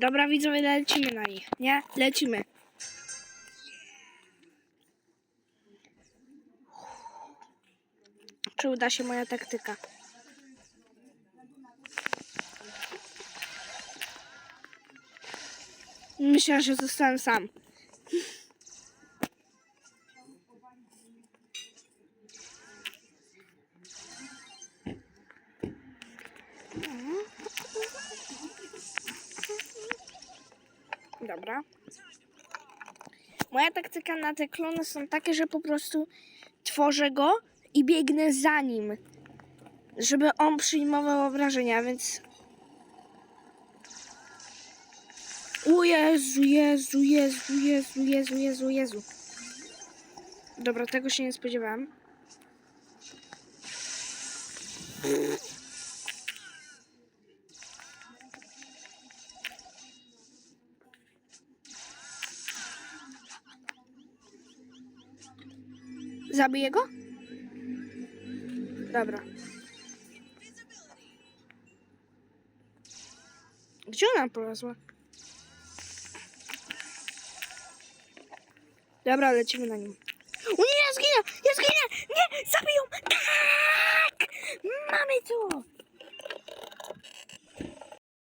Dobra, widzowie, lecimy na nich, nie? Lecimy. Czy uda się moja taktyka? Myślę, że zostałem sam. Dobra. Moja taktyka na te klony są takie, że po prostu tworzę go i biegnę za nim, żeby on przyjmował obrażenia, więc... O Jezu, Jezu, Jezu, Jezu, Jezu, Jezu, Jezu. Dobra, tego się nie spodziewałam. Zabiję go? Dobra. Gdzie ona polazła? Dobra, lecimy na nim. O nie, ja zginę! Ja zginę! Nie! Zabiją! Tak! Mamy to!